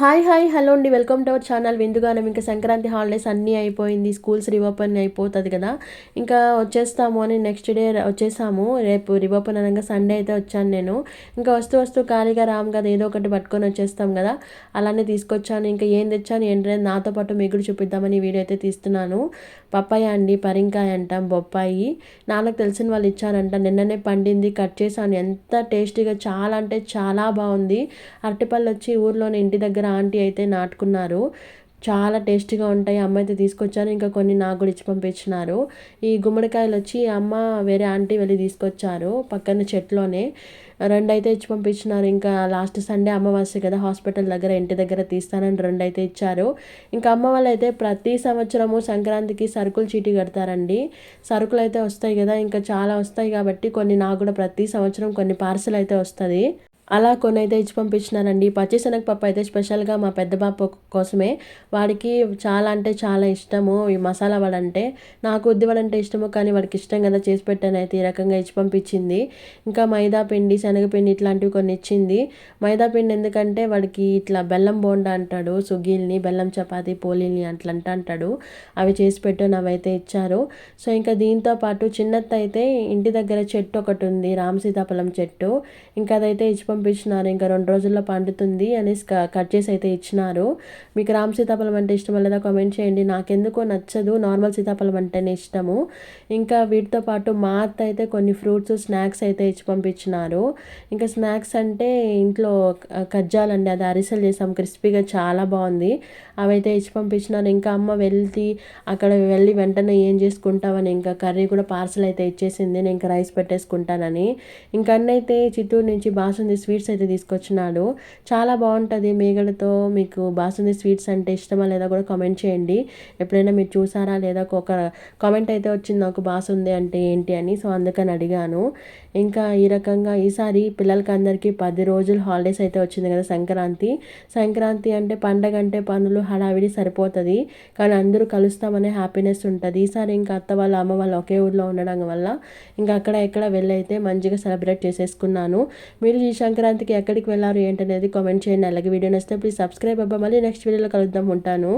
Hi hi hello అండి. Welcome to our channel. విందుగానం. ఇంకా Sankranti holidays అన్నీ అయిపోయింది. స్కూల్స్ రివోపన్ అయిపోతుంది కదా. ఇంకా వచ్చేస్తాము అని నెక్స్ట్ డే వచ్చేసాము. రేపు రివోపన్ అనగా సండే అయితే వచ్చాను నేను. ఇంకా వస్తూ వస్తూ ఖాళీగా రాము కదా. ఏదో ఒకటి పట్టుకొని వచ్చేస్తాం కదా. అలానే తీసుకొచ్చాను. ఇంకా ఏం తెచ్చాను ఏంటంటే నాతో పాటు మిగులు చూపిద్దామని వీడియో అయితే తీస్తున్నాను. పప్పాయ అండి పరింకాయ అంటాం బొప్పాయి. నాన్నకు తెలిసిన వాళ్ళు ఇచ్చారంట. నిన్ననే పండింది కట్ చేశాను. ఎంత టేస్టీగా చాలా అంటే చాలా బాగుంది. అరటిపళ్ళు వచ్చి ఊర్లోనే ఇంటి దగ్గర ఆంటీ అయితే నాటుకున్నారు. చాలా టేస్టీగా ఉంటాయి. అమ్మ అయితే తీసుకొచ్చారు ఇంకా కొన్ని నాకు కూడా ఇచ్చి పంపించినారు. ఈ గుమ్మడికాయలు వచ్చి అమ్మ వేరే ఆంటీ వెళ్ళి తీసుకొచ్చారు పక్కన చెట్లోనే. రెండు అయితే ఇచ్చి పంపించినారు. ఇంకా లాస్ట్ సండే అమ్మవాస్య కదా హాస్పిటల్ దగ్గర ఇంటి దగ్గర తీస్తానని రెండు అయితే ఇచ్చారు. ఇంకా అమ్మ వాళ్ళు అయితే ప్రతి సంవత్సరము సంక్రాంతికి సరుకులు చీటీ కడతారండి. సరుకులు అయితే వస్తాయి కదా ఇంకా చాలా వస్తాయి కాబట్టి కొన్ని నాకు కూడా ప్రతి సంవత్సరం కొన్ని పార్సల్ అయితే వస్తుంది. అలా కొన్ని అయితే ఇచ్చి పంపించినారండి. పచ్చిశనగపప్పు అయితే స్పెషల్గా మా పెద్ద బాబు కోసమే. వాడికి చాలా అంటే చాలా ఇష్టము. ఈ మసాలా వడ అంటే నాకు ఉద్ది వడ అంటే ఇష్టము. కానీ వాడికి ఇష్టం కదా చేసి పెట్టాను అయితే ఈ రకంగా ఇచ్చి పంపించింది. ఇంకా మైదా పిండి శనగపిండి ఇట్లాంటివి కొన్ని ఇచ్చింది. మైదా పిండి ఎందుకంటే వాడికి ఇట్లా బెల్లం బోండా అంటాడు సుగీల్ని బెల్లం చపాతి పోలీల్ని అట్లా అంటాడు. అవి చేసి పెట్టాను అవైతే ఇచ్చారు. సో ఇంకా దీంతో పాటు చిన్నత్త అయితే ఇంటి దగ్గర చెట్టు ఒకటి ఉంది రామ సీతాఫలం చెట్టు. ఇంకా అదైతే ఇచ్చి పంపించినారు. ఇంకా రెండు రోజుల్లో పండుతుంది అనేసి కట్ చేసి అయితే ఇచ్చినారు. మీకు రామ్ సీతాఫలం అంటే ఇష్టం లేదా కామెంట్ చేయండి. నాకెందుకో నచ్చదు. నార్మల్ సీతాఫలం అంటేనే ఇష్టము. ఇంకా వీటితో పాటు మా అత్త అయితే కొన్ని ఫ్రూట్స్ స్నాక్స్ అయితే ఇచ్చి పంపించినారు. ఇంకా స్నాక్స్ అంటే ఇంట్లో కజ్జాలండి. అది అరిసెలు చేసాం. క్రిస్పీగా చాలా బాగుంది. అవైతే ఇచ్చి పంపించినారు. ఇంకా అమ్మ వెళ్తి అక్కడ వెళ్ళి వెంటనే ఏం చేసుకుంటామని ఇంకా కర్రీ కూడా పార్సల్ అయితే ఇచ్చేసింది. నేను ఇంకా రైస్ పెట్టేసుకుంటానని. ఇంకా అన్నైతే చిత్తూరు నుంచి బాసుంది స్వీట్స్ అయితే తీసుకొచ్చినాడు. చాలా బాగుంటుంది మేగడతో మీకు బాసుంది స్వీట్స్ అంటే ఇష్టమా లేదా కూడా కామెంట్ చేయండి. ఎప్పుడైనా మీరు చూసారా లేదా ఒక కామెంట్ అయితే వచ్చింది నాకు బాసుంది అంటే ఏంటి? అని. సో అందుకని అడిగాను. ఇంకా ఈ రకంగా ఈసారి పిల్లలకి అందరికీ పది రోజులు హాలిడేస్ అయితే వచ్చింది కదా సంక్రాంతి. సంక్రాంతి అంటే పండగ అంటే పనులు హడావిడి సరిపోతుంది. కానీ అందరూ కలుస్తామనే హ్యాపీనెస్ ఉంటుంది. ఈసారి ఇంకా అత్త వాళ్ళ అమ్మ వాళ్ళు ఒకే ఊర్లో ఉండడం వల్ల ఇంకా అక్కడ ఎక్కడ వెళ్ళైతే మంచిగా సెలబ్రేట్ చేసేసుకున్నాను. మీరు ఈ సంక్రాంతికి ఎక్కడికి వెళ్ళారు ఏంటనేది కామెంట్ చేయండి. అలాగే వీడియో నచ్చితే ప్లీజ్ సబ్స్క్రైబ్ అబ్బా. మళ్ళీ నెక్స్ట్ వీడియోలో కలుద్దాం. ఉంటాను.